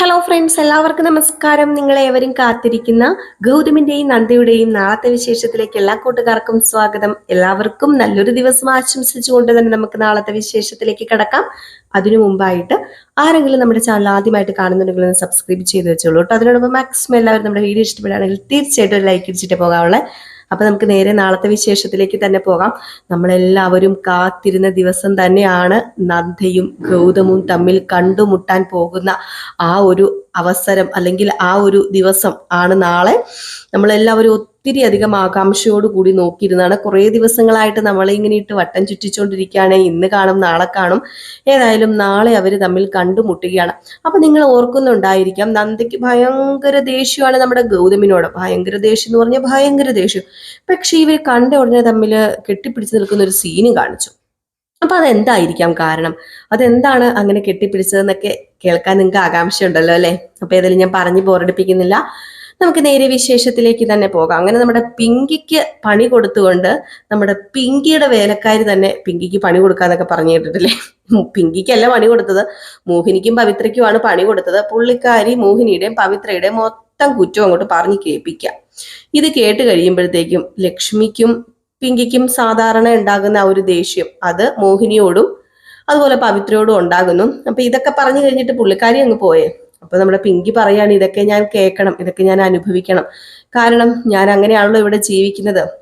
Hello friends എല്ലാവർക്കും നമസ്കാരം. നിങ്ങളെ ഏവരും കാത്തിരിക്കുന്ന ഗൗതമിന്റെയും നന്ദിയുടെയും നാളത്തെ വിശേഷത്തിലേക്ക് എല്ലാ കൂട്ടുകാർക്കും സ്വാഗതം. എല്ലാവർക്കും നല്ലൊരു ദിവസം ആശംസിച്ചുകൊണ്ട് തന്നെ നമുക്ക് നാളത്തെ വിശേഷത്തിലേക്ക് കടക്കാം. അതിനു മുമ്പായിട്ട് ആരെങ്കിലും നമ്മുടെ ചാനൽ ആദ്യമായിട്ട് കാണുന്നുണ്ടെങ്കിൽ സബ്സ്ക്രൈബ് ചെയ്ത് വെച്ചോളൂ കേട്ടോ. അതിനോടൊപ്പം മാക്സിമം എല്ലാവരും നമ്മുടെ വീഡിയോ ഇഷ്ടപ്പെടുകയാണെങ്കിൽ തീർച്ചയായിട്ടും ലൈക്ക് ഇടിച്ചിട്ട് പോകാവുള്ളത് അപ്പൊ നമുക്ക് നേരെ നാളത്തെ വിശേഷത്തിലേക്ക് തന്നെ പോകാം. നമ്മളെല്ലാവരും കാത്തിരുന്ന ദിവസം തന്നെയാണ് നന്ദയും ഗൗതമും തമ്മിൽ കണ്ടുമുട്ടാൻ പോകുന്ന ആ ഒരു അവസരം അല്ലെങ്കിൽ ആ ഒരു ദിവസം ആണ് നാളെ. നമ്മളെല്ലാവരും ഒത്തിരി അധികം ആകാംക്ഷയോട് കൂടി നോക്കിയിരുന്നാണ്. കുറേ ദിവസങ്ങളായിട്ട് നമ്മളെ ഇങ്ങനെ ഇട്ട് വട്ടം ചുറ്റിച്ചുകൊണ്ടിരിക്കുകയാണ് ഇന്ന് കാണും നാളെ കാണും. ഏതായാലും നാളെ അവർ തമ്മിൽ കണ്ടുമുട്ടുകയാണ്. അപ്പൊ നിങ്ങൾ ഓർക്കുന്നുണ്ടായിരിക്കാം നന്ദയ്ക്ക് ഭയങ്കര ദേഷ്യമാണ് നമ്മുടെ ഗൗതമിനോട്. ഭയങ്കര ദേഷ്യം എന്ന് പറഞ്ഞാൽ ഭയങ്കര ദേഷ്യം. പക്ഷെ ഇവർ കണ്ട ഉടനെ തമ്മിൽ കെട്ടിപ്പിടിച്ച് നിൽക്കുന്ന ഒരു സീനും കാണിച്ചു. അപ്പൊ അതെന്തായിരിക്കാം കാരണം? അതെന്താണ് അങ്ങനെ കെട്ടിപ്പിടിച്ചതെന്നൊക്കെ കേൾക്കാൻ നിങ്ങൾക്ക് ആകാംക്ഷ ഉണ്ടല്ലോ അല്ലെ? അപ്പൊ ഏതായാലും ഞാൻ പറഞ്ഞു ബോറടിപ്പിക്കുന്നില്ല നമുക്ക് നേരെ വിശേഷത്തിലേക്ക് തന്നെ പോകാം. അങ്ങനെ നമ്മുടെ പിങ്കിക്ക് പണി കൊടുത്തുകൊണ്ട് നമ്മുടെ പിങ്കിയുടെ വേലക്കാരി തന്നെ പിങ്കിക്ക് പണി കൊടുക്കാന്നൊക്കെ പറഞ്ഞു കേട്ടിട്ടില്ലേ പിങ്കിക്കല്ല പണി കൊടുത്തത്. മോഹിനിക്കും പവിത്രയ്ക്കുമാണ് പണി കൊടുത്തത്. പുള്ളിക്കാരി മോഹിനിയുടെയും പവിത്രയുടെയും മൊത്തം കുറ്റം അങ്ങോട്ട് പറഞ്ഞു കേൾപ്പിക്കാം ഇത് കേട്ട് കഴിയുമ്പോഴത്തേക്കും ലക്ഷ്മിക്കും പിങ്കിക്കും സാധാരണ ഉണ്ടാകുന്ന ആ ഒരു ദേഷ്യം അത് മോഹിനിയോടും അതുപോലെ പവിത്രയോടും ഉണ്ടാകുന്നു. അപ്പൊ ഇതൊക്കെ പറഞ്ഞു കഴിഞ്ഞിട്ട് പുള്ളിക്കാരി അങ്ങ് പോയേ. അപ്പൊ നമ്മുടെ പിങ്കി പറയാണ് ഇതൊക്കെ ഞാൻ കേൾക്കണം ഇതൊക്കെ ഞാൻ അനുഭവിക്കണം. കാരണം ഞാൻ അങ്ങനെയാണല്ലോ ഇവിടെ ജീവിക്കുന്നത്.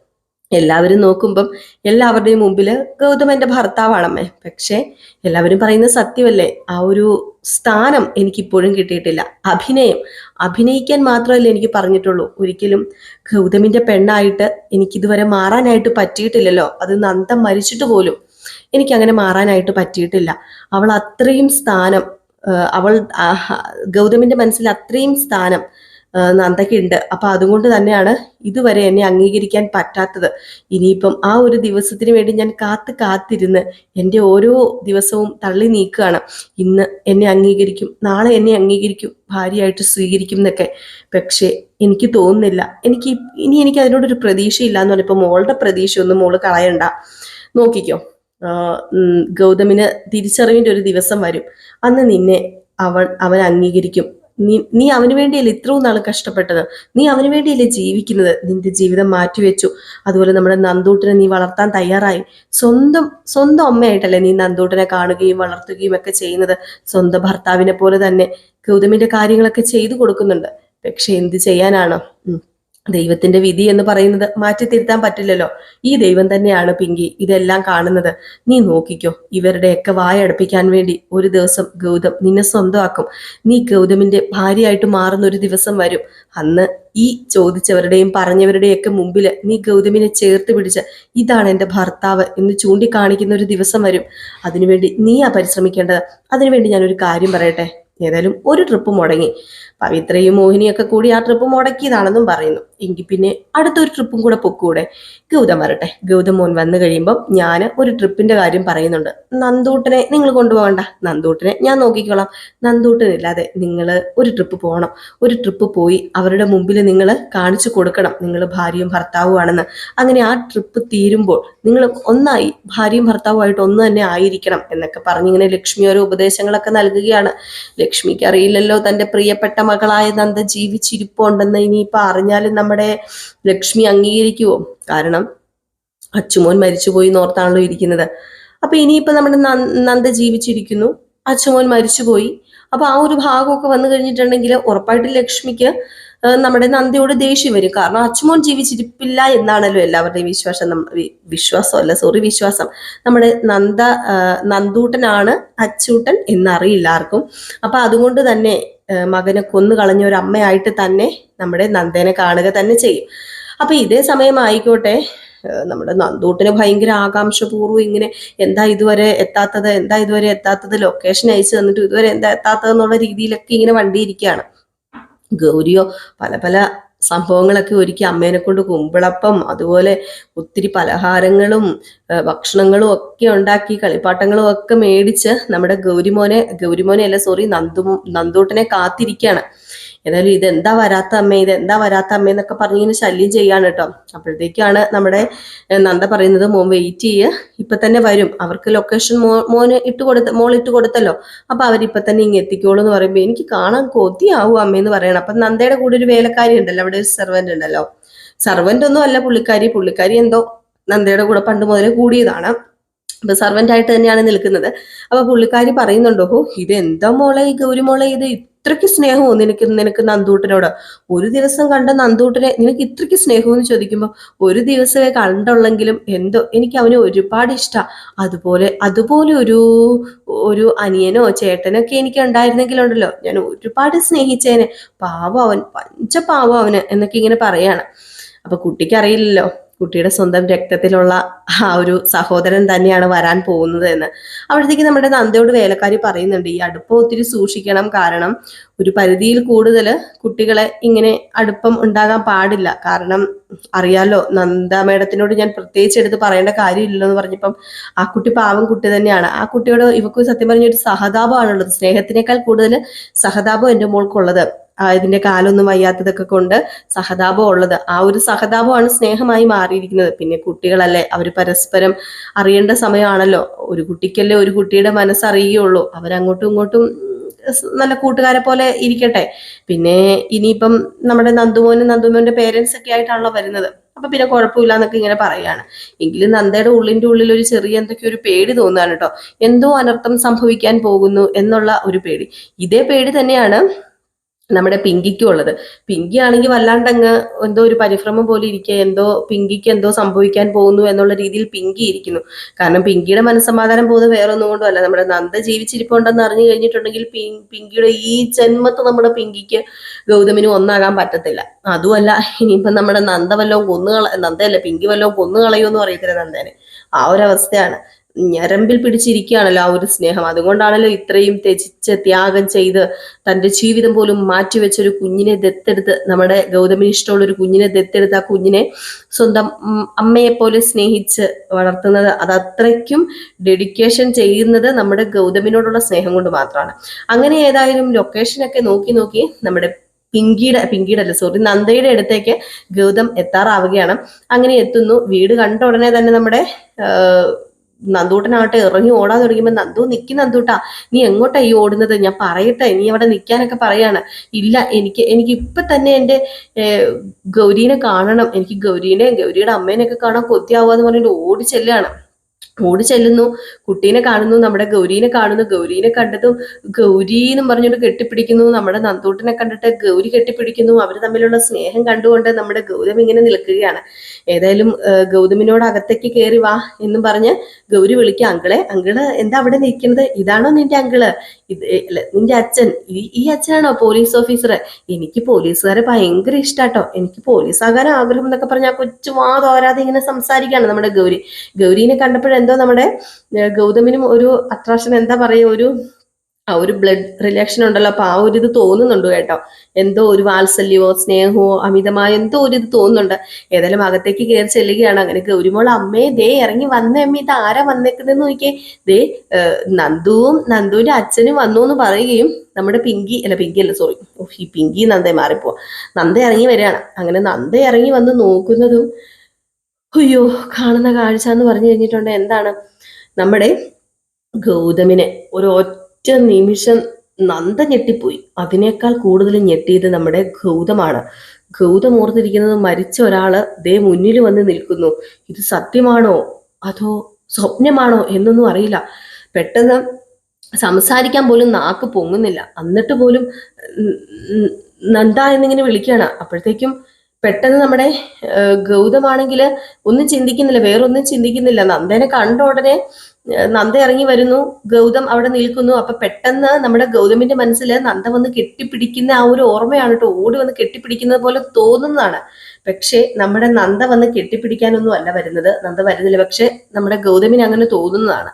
എല്ലാവരും നോക്കുമ്പം എല്ലാവരുടെയും മുമ്പിൽ ഗൗതം എന്റെ ഭർത്താവാണമ്മേ. പക്ഷെ എല്ലാവരും പറയുന്ന സത്യമല്ലേ? ആ ഒരു സ്ഥാനം എനിക്കിപ്പോഴും കിട്ടിയിട്ടില്ല. അഭിനയം. അഭിനയിക്കാൻ മാത്രമല്ലേ എനിക്ക് പറഞ്ഞിട്ടുള്ളൂ. ഒരിക്കലും ഗൗതമിന്റെ പെണ്ണായിട്ട് എനിക്കിതുവരെ മാറാനായിട്ട് പറ്റിയിട്ടില്ലല്ലോ. അത് നന്ദം മരിച്ചിട്ട് പോലും എനിക്കങ്ങനെ മാറാനായിട്ട് പറ്റിയിട്ടില്ല. അവൾ അത്രയും സ്ഥാനം അവൾ ഗൗതമിന്റെ മനസ്സിൽ അത്രയും സ്ഥാനം നന്ദയ്ക്കുണ്ട്. അപ്പൊ അതുകൊണ്ട് തന്നെയാണ് ഇതുവരെ എന്നെ അംഗീകരിക്കാൻ പറ്റാത്തത്. ഇനിയിപ്പം ആ ഒരു ദിവസത്തിന് വേണ്ടി ഞാൻ കാത്ത് കാത്തിരുന്ന് എന്റെ ഓരോ ദിവസവും തള്ളി നീക്കുകയാണ്. ഇന്ന് എന്നെ അംഗീകരിക്കും നാളെ എന്നെ അംഗീകരിക്കും ഭാര്യയായിട്ട് സ്വീകരിക്കും എന്നൊക്കെ. പക്ഷേ എനിക്ക് തോന്നുന്നില്ല. എനിക്ക് ഇനി എനിക്ക് അതിനോടൊരു പ്രതീക്ഷയില്ല എന്ന് പറഞ്ഞപ്പോൾ മോളുടെ പ്രതീക്ഷയൊന്നും മോൾ കളയണ്ട. നോക്കിക്കോ. ഗൗതമിന് തിരിച്ചറിവിന്റെ ഒരു ദിവസം വരും. അന്ന് നിന്നെ അവൻ അവൻ അംഗീകരിക്കും. നീ നീ അവന് വേണ്ടിയല്ലേ ഇത്രയും നാൾ കഷ്ടപ്പെട്ടത്? നീ അവന് വേണ്ടിയല്ലേ ജീവിക്കുന്നത്? നിന്റെ ജീവിതം മാറ്റിവെച്ചു. അതുപോലെ നമ്മുടെ നന്ദൂട്ടനെ നീ വളർത്താൻ തയ്യാറായി. സ്വന്തം സ്വന്തം അമ്മയായിട്ടല്ലേ നീ നന്ദൂട്ടനെ കാണുകയും വളർത്തുകയും ഒക്കെ ചെയ്യുന്നത്? സ്വന്തം ഭർത്താവിനെ പോലെ തന്നെ ഗൗതമിന്റെ കാര്യങ്ങളൊക്കെ ചെയ്തു കൊടുക്കുന്നുണ്ട്. പക്ഷെ എന്ത് ചെയ്യാനാണ്. ദൈവത്തിന്റെ വിധി എന്ന് പറയുന്നത് മാറ്റി തിരുത്താൻ പറ്റില്ലല്ലോ. ഈ ദൈവം തന്നെയാണ് പിങ്കി ഇതെല്ലാം കാണുന്നത്. നീ നോക്കിക്കോ ഇവരുടെയൊക്കെ വായടപ്പിക്കാൻ വേണ്ടി ഒരു ദിവസം ഗൗതം നിന്നെ സ്വന്തമാക്കും. നീ ഗൗതമിന്റെ ഭാര്യയായിട്ട് മാറുന്ന ഒരു ദിവസം വരും. അന്ന് ഈ ചോദിച്ചവരുടെയും പറഞ്ഞവരുടെയൊക്കെ മുമ്പിൽ നീ ഗൗതമിനെ ചേർത്ത് പിടിച്ച് ഇതാണ് എന്റെ ഭർത്താവ് എന്ന് ചൂണ്ടിക്കാണിക്കുന്ന ഒരു ദിവസം വരും. അതിനുവേണ്ടി നീയാ പരിശ്രമിക്കേണ്ടത്. അതിനുവേണ്ടി ഞാനൊരു കാര്യം പറയട്ടെ. ഏതായാലും ഒരു ട്രിപ്പ് മുടങ്ങി. പവിത്രയും മോഹിനിയൊക്കെ കൂടി ആ ട്രിപ്പ് മുടക്കിയതാണെന്നും പറയുന്നു. എങ്കിൽ പിന്നെ അടുത്തൊരു ട്രിപ്പും കൂടെ പൊക്കൂടെ. ഗൗതം വരട്ടെ. ഗൗതം മോൻ വന്നു കഴിയുമ്പം ഞാൻ ഒരു ട്രിപ്പിന്റെ കാര്യം പറയുന്നുണ്ട്. നന്ദൂട്ടനെ നിങ്ങൾ കൊണ്ടുപോകണ്ട. നന്ദൂട്ടനെ ഞാൻ നോക്കിക്കോളാം. നന്ദൂട്ടനില്ലാതെ നിങ്ങൾ ഒരു ട്രിപ്പ് പോകണം ഒരു ട്രിപ്പ് പോയി അവരുടെ മുമ്പിൽ നിങ്ങൾ കാണിച്ചു കൊടുക്കണം. നിങ്ങൾ ഭാര്യയും ഭർത്താവുമാണെന്ന്. അങ്ങനെ ആ ട്രിപ്പ് തീരുമ്പോൾ നിങ്ങൾ ഒന്നായി ഭാര്യയും ഭർത്താവുമായിട്ട് ഒന്ന് തന്നെ ആയിരിക്കണം എന്നൊക്കെ പറഞ്ഞിങ്ങനെ ലക്ഷ്മി ഓരോ ഉപദേശങ്ങളൊക്കെ നൽകുകയാണ്. ലക്ഷ്മിക്ക് അറിയില്ലല്ലോ തന്റെ പ്രിയപ്പെട്ട മകളായ നന്ദ ജീവിച്ചിരിപ്പുണ്ടെന്ന് ഇനിയിപ്പോൾ അറിഞ്ഞാലും നമ്മുടെ ലക്ഷ്മി അംഗീകരിക്കുവോ? കാരണം അച്ചുമോൻ മരിച്ചുപോയി എന്നോർത്താണല്ലോ ഇരിക്കുന്നത്. അപ്പൊ ഇനിയിപ്പോ നമ്മുടെ നന്ദ ജീവിച്ചിരിക്കുന്നു. അച്ചുമോൻ മരിച്ചുപോയി. അപ്പൊ ആ ഒരു ഭാഗമൊക്കെ വന്നു കഴിഞ്ഞിട്ടുണ്ടെങ്കിൽ ഉറപ്പായിട്ടും ലക്ഷ്മിക്ക് നമ്മുടെ നന്ദിയോട് ദേഷ്യം വരും. കാരണം അച്ചുമോൻ ജീവിച്ചിരിപ്പില്ല എന്നാണല്ലോ എല്ലാവരുടെയും വിശ്വാസം. വിശ്വാസം അല്ല സോറി വിശ്വാസം. നമ്മുടെ നന്ദ നന്ദൂട്ടനാണ് അച്ചൂട്ടൻ എന്നറിയില്ല ആർക്കും. അപ്പൊ അതുകൊണ്ട് തന്നെ മകനെ കൊന്നു കളഞ്ഞ ഒരു അമ്മയായിട്ട് തന്നെ നമ്മുടെ നന്ദേനെ കാണുക തന്നെ ചെയ്യും. അപ്പൊ ഇതേ സമയം ആയിക്കോട്ടെ നമ്മുടെ നന്ദൂട്ടിന് ഭയങ്കര ആകാംക്ഷപൂർവം ഇങ്ങനെ എന്താ ഇതുവരെ എത്താത്തത് എന്താ ഇതുവരെ എത്താത്തത് ലൊക്കേഷൻ അയച്ചു തന്നിട്ട് ഇതുവരെ എന്താ എത്താത്തത് എന്നുള്ള രീതിയിലൊക്കെ ഇങ്ങനെ വണ്ടി ഇരിക്കുകയാണ് ഗൗരിയോ പല പല സംഭവങ്ങളൊക്കെ ഒരുക്കി അമ്മേനെ കൊണ്ട് കുമ്പിളപ്പം അതുപോലെ ഒത്തിരി പലഹാരങ്ങളും ഭക്ഷണങ്ങളും ഒക്കെ ഉണ്ടാക്കി കളിപ്പാട്ടങ്ങളും ഒക്കെ മേടിച്ച് നമ്മുടെ ഗൗരിമോനെ ഗൗരിമോനെ അല്ല സോറി നന്ദു നന്ദൂട്ടനെ കാത്തിരിക്കുകയാണ് ഏതായാലും ഇതെന്താ വരാത്ത അമ്മ എന്താ വരാത്ത അമ്മ എന്നൊക്കെ പറഞ്ഞിങ്ങനെ ശല്യം ചെയ്യാണ് കേട്ടോ അപ്പോഴത്തേക്കാണ് നമ്മുടെ നന്ദ പറയുന്നത് മോൻ വെയിറ്റ് ചെയ്യുക ഇപ്പൊ തന്നെ വരും. അവർക്ക് ലൊക്കേഷൻ മോ മോന് ഇട്ട് കൊടുത്ത മോൾ ഇട്ട് കൊടുത്തല്ലോ. അപ്പൊ അവരിപ്പൊ തന്നെ ഇങ്ങ് എത്തിക്കോളൂ എന്ന് പറയുമ്പോ എനിക്ക് കാണാൻ കൊതിയാവും അമ്മയെന്ന് പറയണം. അപ്പൊ നന്ദയുടെ കൂടെ ഒരു വേലക്കാരി ഉണ്ടല്ലോ അവിടെ ഒരു സെർവന്റ് ഉണ്ടല്ലോ. സെർവന്റ് ഒന്നും അല്ല പുള്ളിക്കാരി. പുള്ളിക്കാരി എന്തോ നന്ദയുടെ കൂടെ പണ്ട് മുതലേ കൂടിയതാണ്. അപ്പൊ സർവന്റ് ആയിട്ട് തന്നെയാണ് നിൽക്കുന്നത്. അപ്പൊ പുള്ളിക്കാരി പറയുന്നുണ്ടോ ഓ ഇത് എന്താ മോളെ ഈ ഗൗരി മോളെ ഇത്? ഇത്രയ്ക്ക് സ്നേഹവും നിനക്ക് നിനക്ക് നന്ദൂട്ടനോട്? ഒരു ദിവസം കണ്ട നന്ദൂട്ടനെ നിനക്ക് ഇത്രയ്ക്ക് സ്നേഹം എന്ന് ചോദിക്കുമ്പോൾ ഒരു ദിവസമേ കണ്ടുള്ളെങ്കിലും എന്തോ എനിക്ക് അവനെ ഒരുപാട് ഇഷ്ടാ. അതുപോലെ അതുപോലെ ഒരു ഒരു അനിയനോ ചേട്ടനോ ഒക്കെ എനിക്ക് ഉണ്ടായിരുന്നെങ്കിലുണ്ടല്ലോ ഞാൻ ഒരുപാട് സ്നേഹിച്ചേനെ. പാവം അവൻ പഞ്ച പാവം അവന് എന്നൊക്കെ ഇങ്ങനെ പറയാണ്. അപ്പൊ കുട്ടിക്ക് അറിയില്ലല്ലോ. കുട്ടിയുടെ സ്വന്തം രക്തത്തിലുള്ള ആ ഒരു സഹോദരൻ തന്നെയാണ് വരാൻ പോകുന്നത് എന്ന് അപ്പോഴത്തേക്ക് നമ്മുടെ നന്ദയോട് വേലക്കാരി പറയുന്നുണ്ട് ഈ അടുപ്പം ഒത്തിരി സൂക്ഷിക്കണം. കാരണം ഒരു പരിധിയിൽ കൂടുതൽ കുട്ടികളെ ഇങ്ങനെ അടുപ്പം ഉണ്ടാകാൻ പാടില്ല. കാരണം അറിയാലോ നന്ദ മേഡത്തിനോട് ഞാൻ പ്രത്യേകിച്ച് എടുത്ത് പറയേണ്ട കാര്യമില്ലല്ലോ എന്ന് പറഞ്ഞപ്പം ആ കുട്ടി പാവം കുട്ടി തന്നെയാണ്. ആ കുട്ടിയോട് ഇവക്ക് സത്യം പറഞ്ഞ ഒരു സഹതാപമാണുള്ളത്. സ്നേഹത്തിനേക്കാൾ കൂടുതൽ സഹതാപം എന്റെ മോൾക്കുള്ളത്. ഇതിന്റെ കാലൊന്നും വയ്യാത്തതൊക്കെ കൊണ്ട് സഹതാപം ഉള്ളത്. ആ ഒരു സഹതാപമാണ് സ്നേഹമായി മാറിയിരിക്കുന്നത്. പിന്നെ കുട്ടികളല്ലേ അവർ പരസ്പരം അറിയേണ്ട സമയമാണല്ലോ. ഒരു കുട്ടിക്കല്ലേ ഒരു കുട്ടിയുടെ മനസ്സറിയുകയുള്ളൂ. അവരങ്ങോട്ടും ഇങ്ങോട്ടും നല്ല കൂട്ടുകാരെ പോലെ ഇരിക്കട്ടെ. പിന്നെ ഇനിയിപ്പം നമ്മുടെ നന്ദുമോനും നന്ദുമോന്റെ പേരൻസ് ഒക്കെ ആയിട്ടാണല്ലോ വരുന്നത്. അപ്പൊ പിന്നെ കുഴപ്പമില്ല എന്നൊക്കെ ഇങ്ങനെ പറയാണ് എങ്കിലും നന്ദയുടെ ഉള്ളിന്റെ ഉള്ളിൽ ഒരു ചെറിയ എന്തൊക്കെ ഒരു പേടി തോന്നുകയാണ് കേട്ടോ. എന്തോ അനർത്ഥം സംഭവിക്കാൻ പോകുന്നു എന്നുള്ള ഒരു പേടി. ഇതേ പേടി തന്നെയാണ് നമ്മുടെ പിങ്കിക്കും ഉള്ളത്. പിങ്കി ആണെങ്കിൽ വല്ലാണ്ടങ്ങ് എന്തോ ഒരു പരിഭ്രമം പോലെ ഇരിക്കുക എന്തോ പിങ്കിക്ക് എന്തോ സംഭവിക്കാൻ പോകുന്നു എന്നുള്ള രീതിയിൽ പിങ്കി ഇരിക്കുന്നു. കാരണം പിങ്കിയുടെ മനസ്സമാധാനം പോകുന്നത് വേറെ ഒന്നും കൊണ്ടുമല്ല. നമ്മുടെ നന്ദ ജീവിച്ചിരിപ്പുണ്ടെന്ന് അറിഞ്ഞു കഴിഞ്ഞിട്ടുണ്ടെങ്കിൽ പിങ്കിയുടെ ഈ ജന്മത്ത് നമ്മുടെ പിങ്കിക്ക് ഗൗതമിന് ഒന്നാകാൻ പറ്റത്തില്ല. അതുമല്ല ഇനിയിപ്പം നമ്മുടെ നന്ദ വല്ലതും കൊന്നുകള നന്ദയല്ല പിങ്കി വല്ലതും എന്ന് അറിയത്തില്ല നന്ദനെ. ആ ഒരു അവസ്ഥയാണ്. ഞരമ്പിൽ പിടിച്ചിരിക്കുകയാണല്ലോ ആ ഒരു സ്നേഹം. അതുകൊണ്ടാണല്ലോ ഇത്രയും ത്യജിച്ച് ത്യാഗം ചെയ്ത് തന്റെ ജീവിതം പോലും മാറ്റിവെച്ച ഒരു കുഞ്ഞിനെ ദത്തെടുത്ത് നമ്മുടെ ഗൗതമിന് ഇഷ്ടമുള്ള ഒരു കുഞ്ഞിനെ ദത്തെടുത്ത് ആ കുഞ്ഞിനെ സ്വന്തം അമ്മയെപ്പോലെ അമ്മയെ പോലെ സ്നേഹിച്ച് വളർത്തുന്നത് അത് അത്രയ്ക്കും ഡെഡിക്കേഷൻ ചെയ്യുന്നത് നമ്മുടെ ഗൗതമിനോടുള്ള സ്നേഹം കൊണ്ട് മാത്രമാണ്. അങ്ങനെ ഏതായാലും ലൊക്കേഷനൊക്കെ നോക്കി നോക്കി നമ്മുടെ പിങ്കിയുടെ പിങ്കിയുടെ അല്ല സോറി നന്ദയുടെ അടുത്തേക്ക് ഗൗതം എത്താറാവുകയാണ്. അങ്ങനെ എത്തുന്നു. വീട് കണ്ട ഉടനെ തന്നെ നമ്മുടെ ആഹ്, ഇറങ്ങി ഓടാൻ തുടങ്ങിയപ്പോ നന്ദു നിക്കി നന്ദൂട്ടാ നീ എങ്ങോട്ടാ ഈ ഓടുന്നത്? ഞാൻ പറയട്ടെ നീ അവിടെ നിൽക്കാനൊക്കെ പറയാണ്. ഇല്ല എനിക്ക് എനിക്ക് ഇപ്പൊ തന്നെ എന്റെ ഗൗരീനെ കാണണം. എനിക്ക് ഗൗരീനെ ഗൗരിയുടെ അമ്മേനെയൊക്കെ കാണാൻ കൊതിയാവുക എന്ന് പറഞ്ഞിട്ട് ഓടി ഓടി ചെല്ലുന്നു. കുട്ടീനെ കാണുന്നു നമ്മുടെ ഗൗരീനെ കാണുന്നു. ഗൗരീനെ കണ്ടതും ഗൗരി എന്നും പറഞ്ഞുകൊണ്ട് കെട്ടിപ്പിടിക്കുന്നു. നമ്മുടെ നന്തൂട്ടിനെ കണ്ടിട്ട് ഗൗരി കെട്ടിപ്പിടിക്കുന്നു. അവർ തമ്മിലുള്ള സ്നേഹം കണ്ടുകൊണ്ട് നമ്മുടെ ഗൗതം ഇങ്ങനെ നിൽക്കുകയാണ്. ഏതായാലും ഗൗതമിനോട് അകത്തേക്ക് കയറി വാ എന്നും പറഞ്ഞ് ഗൗരി വിളിക്കുക. അങ്കിളെ അങ്കിൾ എന്താ അവിടെ നിൽക്കുന്നത്? ഇതാണോ നിന്റെ അങ്കിൾ? ഇത് നിന്റെ അച്ഛൻ ഈ ഈ അച്ഛനാണോ പോലീസ് ഓഫീസർ എനിക്ക് പോലീസുകാരെ ഭയങ്കര ഇഷ്ടാട്ടോ. എനിക്ക് പോലീസ് ആകാൻ ആഗ്രഹം എന്നൊക്കെ പറഞ്ഞാൽ കൊച്ചു വാ തോരാതെ ഇങ്ങനെ സംസാരിക്കുകയാണ് നമ്മുടെ ഗൗരി. ഗൗരീനെ കണ്ടപ്പോഴെന്തോ നമ്മുടെ ഗൗതമിനും ഒരു അട്രാക്ഷൻ എന്താ പറയുക ഒരു ആ ഒരു ബ്ലഡ് റിലേഷൻ ഉണ്ടല്ലോ. അപ്പൊ ആ ഒരു ഇത് തോന്നുന്നുണ്ട് കേട്ടോ. എന്തോ ഒരു വാത്സല്യമോ സ്നേഹമോ അമിതമായ എന്തോ ഒരു ഇത് തോന്നുന്നുണ്ട്. ഏതായാലും അകത്തേക്ക് കയറി ചെല്ലുകയാണ്. അങ്ങനെ ഗൗരിമോൾ അമ്മേ ദേ ഇറങ്ങി വന്ന അമ്മ ഇത് ആരാ വന്നേക്കുന്നതെന്ന് നോക്കിയേ. ദേ നന്ദുവും നന്ദുവിന്റെ അച്ഛനും വന്നു എന്ന് പറയുകയും നമ്മുടെ പിങ്കി അല്ല പിങ്കി അല്ല സോറി ഈ പിങ്കി നന്ദ മാറിപ്പോ നന്ദ ഇറങ്ങി വരികയാണ്. അങ്ങനെ നന്ദ ഇറങ്ങി വന്ന് നോക്കുന്നതും അയ്യോ കാണുന്ന കാഴ്ച എന്ന് പറഞ്ഞു കഴിഞ്ഞിട്ടുണ്ട്. എന്താണ്? നമ്മുടെ ഗൗതമിനെ ഒരു ഒറ്റ നിമിഷം നന്ദ ഞെട്ടിപ്പോയി. അതിനേക്കാൾ കൂടുതൽ ഞെട്ടിയത് നമ്മുടെ ഗൗതമാണ്. ഗൗതം ഓർത്തിരിക്കുന്നത് മരിച്ച ഒരാൾ ദേ മുന്നിൽ വന്ന് നിൽക്കുന്നു. ഇത് സത്യമാണോ? അതോ സ്വപ്നമാണോ? എന്നൊന്നും അറിയില്ല. പെട്ടെന്ന് സംസാരിക്കാൻ പോലും നാക്ക് പൊങ്ങുന്നില്ല. എന്നിട്ട് പോലും നന്ദ എന്നിങ്ങനെ വിളിക്കുകയാണ്. അപ്പോഴത്തേക്കും പെട്ടെന്ന് നമ്മുടെ ഗൗതമാണെങ്കിൽ ഒന്നും ചിന്തിക്കുന്നില്ല. വേറൊന്നും ചിന്തിക്കുന്നില്ല. നന്ദനെ കണ്ട ഉടനെ നന്ദ ഇറങ്ങി വരുന്നു. ഗൗതം അവിടെ നിൽക്കുന്നു. അപ്പൊ പെട്ടെന്ന് നമ്മുടെ ഗൗതമിന്റെ മനസ്സിൽ നന്ദ വന്ന് കെട്ടിപ്പിടിക്കുന്ന ആ ഒരു ഓർമ്മയാണ് കേട്ടോ. ഓടി വന്ന് കെട്ടിപ്പിടിക്കുന്നത് പോലെ തോന്നുന്നതാണ്. പക്ഷേ നമ്മുടെ നന്ദ വന്ന് കെട്ടിപ്പിടിക്കാനൊന്നും അല്ല വരുന്നത്. നന്ദ വരുന്നില്ല. പക്ഷെ നമ്മുടെ ഗൗതമിന് അങ്ങനെ തോന്നുന്നതാണ്.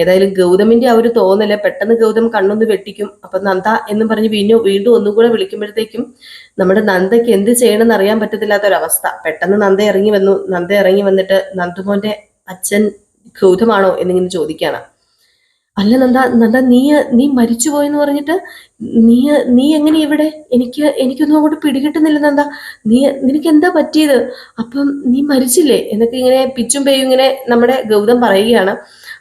ഏതായാലും ഗൗതമിന്റെ ആ ഒരു തോന്നൽ പെട്ടെന്ന് ഗൗതം കണ്ണൊന്ന് വെട്ടിക്കും. അപ്പൊ നന്ദ എന്നും പറഞ്ഞ് വീണ്ടും വീണ്ടും ഒന്നും കൂടെ വിളിക്കുമ്പോഴത്തേക്കും നമ്മുടെ നന്ദയ്ക്ക് എന്ത് ചെയ്യണമെന്ന് അറിയാൻ പറ്റത്തില്ലാത്ത അവസ്ഥ പെട്ടെന്ന് നന്ദ ഇറങ്ങി വന്നു. നന്ദ ഇറങ്ങി വന്നിട്ട് നന്ദുമോന്റെ അച്ഛൻ ഗൗതമാണോ എന്നിങ്ങനെ ചോദിക്കുകയാണ് അല്ല നന്ദ നന്ദ നീ നീ മരിച്ചു പോയെന്ന് പറഞ്ഞിട്ട് നീ നീ എങ്ങനെ ഇവിടെ? എനിക്ക് എനിക്കൊന്നും അങ്ങോട്ട് പിടികിട്ടുന്നില്ല നന്ദ. നീ നിനക്ക് എന്താ പറ്റിയത്? അപ്പം നീ മരിച്ചില്ലേ? എന്നൊക്കെ ഇങ്ങനെ പിച്ചും പേയും ഇങ്ങനെ നമ്മുടെ ഗൗതം പറയുകയാണ്.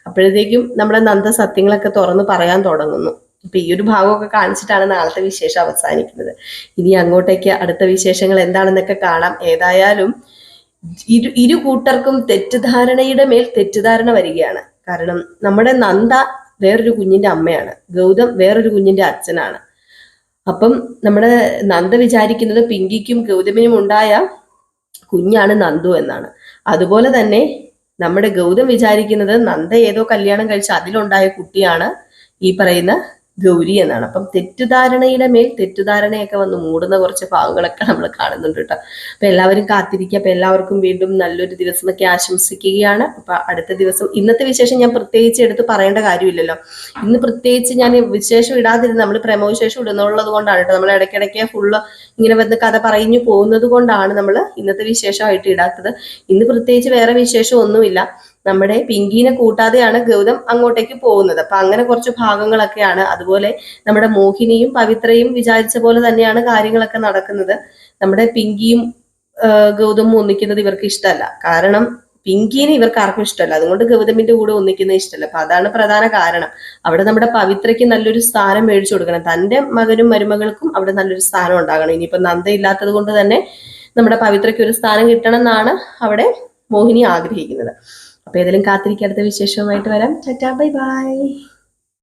അപ്പോഴത്തേക്കും നമ്മുടെ നന്ദ സത്യങ്ങളൊക്കെ തുറന്ന് പറയാൻ തുടങ്ങുന്നു. അപ്പൊ ഈ ഒരു ഭാഗമൊക്കെ കാണിച്ചിട്ടാണ് നാളത്തെ വിശേഷം അവസാനിക്കുന്നത്. ഇനി അങ്ങോട്ടേക്ക് അടുത്ത വിശേഷങ്ങൾ എന്താണെന്നൊക്കെ കാണാം. ഏതായാലും ഇരു ഇരു കൂട്ടർക്കും തെറ്റിദ്ധാരണയുടെ മേൽ തെറ്റിദ്ധാരണ വരികയാണ്. കാരണം നമ്മുടെ നന്ദ വേറൊരു കുഞ്ഞിന്റെ അമ്മയാണ്. ഗൗതം വേറൊരു കുഞ്ഞിന്റെ അച്ഛനാണ്. അപ്പം നമ്മുടെ നന്ദ വിചാരിക്കുന്നത് പിങ്കിക്കും ഗൗതമിനും ഉണ്ടായ കുഞ്ഞാണ് നന്ദു എന്നാണ്. അതുപോലെ തന്നെ നമ്മുടെ ഗൗതം വിചാരിക്കുന്നത് നന്ദ ഏതോ കല്യാണം കഴിച്ച് അതിലുണ്ടായ കുട്ടിയാണ് ഈ പറയുന്ന ഗൗരി എന്നാണ്. അപ്പം തെറ്റുധാരണയുടെ മേൽ തെറ്റുധാരണയൊക്കെ വന്ന് മൂടുന്ന കുറച്ച് ഭാഗങ്ങളൊക്കെ നമ്മൾ കാണുന്നുണ്ട് കേട്ടോ. അപ്പൊ എല്ലാവരും കാത്തിരിക്കുക. അപ്പൊ എല്ലാവർക്കും വീണ്ടും നല്ലൊരു ദിവസം ദിവസമൊക്കെ ആശംസിക്കുകയാണ്. അപ്പൊ അടുത്ത ദിവസം ഇന്നത്തെ വിശേഷം ഞാൻ പ്രത്യേകിച്ച് എടുത്ത് പറയേണ്ട കാര്യമില്ലല്ലോ. ഇന്ന് പ്രത്യേകിച്ച് ഞാൻ വിശേഷം ഇടാതിരുന്ന് നമ്മൾ പ്രേമവിശേഷം ഇടുന്നുള്ളത് കൊണ്ടാണ് കേട്ടോ. നമ്മൾ ഇടയ്ക്കിടയ്ക്ക് ഫുള്ള് ഇങ്ങനെ വന്ന് കഥ പറഞ്ഞു പോകുന്നത് കൊണ്ടാണ് നമ്മൾ ഇന്നത്തെ വിശേഷമായിട്ട് ഇടാത്തത്. ഇന്ന് പ്രത്യേകിച്ച് വേറെ വിശേഷം ഒന്നുമില്ല നമ്മുടെ പിങ്കീനെ കൂട്ടാതെയാണ് ഗൗതം അങ്ങോട്ടേക്ക് പോകുന്നത്. അപ്പൊ അങ്ങനെ കുറച്ച് ഭാഗങ്ങളൊക്കെയാണ്. അതുപോലെ നമ്മുടെ മോഹിനിയും പവിത്രയും വിചാരിച്ച പോലെ തന്നെയാണ് കാര്യങ്ങളൊക്കെ നടക്കുന്നത്. നമ്മുടെ പിങ്കിയും ഗൗതമും ഒന്നിക്കുന്നത് ഇവർക്ക് ഇഷ്ടമല്ല. കാരണം പിങ്കീനെ ഇവർക്ക് ആർക്കും ഇഷ്ടമല്ല. അതുകൊണ്ട് ഗൗതമിന്റെ കൂടെ ഒന്നിക്കുന്നത് ഇഷ്ടമല്ല. അപ്പൊ അതാണ് പ്രധാന കാരണം. അവിടെ നമ്മുടെ പവിത്രയ്ക്ക് നല്ലൊരു സ്ഥാനം മേടിച്ചു കൊടുക്കണം. തന്റെ മകനും മരുമകൾക്കും അവിടെ നല്ലൊരു സ്ഥാനം ഉണ്ടാകണം. ഇനിയിപ്പോ നന്ദ ഇല്ലാത്തത് കൊണ്ട് തന്നെ നമ്മുടെ പവിത്രയ്ക്ക് ഒരു സ്ഥാനം കിട്ടണം എന്നാണ് അവിടെ മോഹിനി ആഗ്രഹിക്കുന്നത്. അപ്പൊ ഏതെങ്കിലും കാത്തിരിക്കാത്ത വിശേഷവുമായിട്ട് വരാം. Tata bye bye.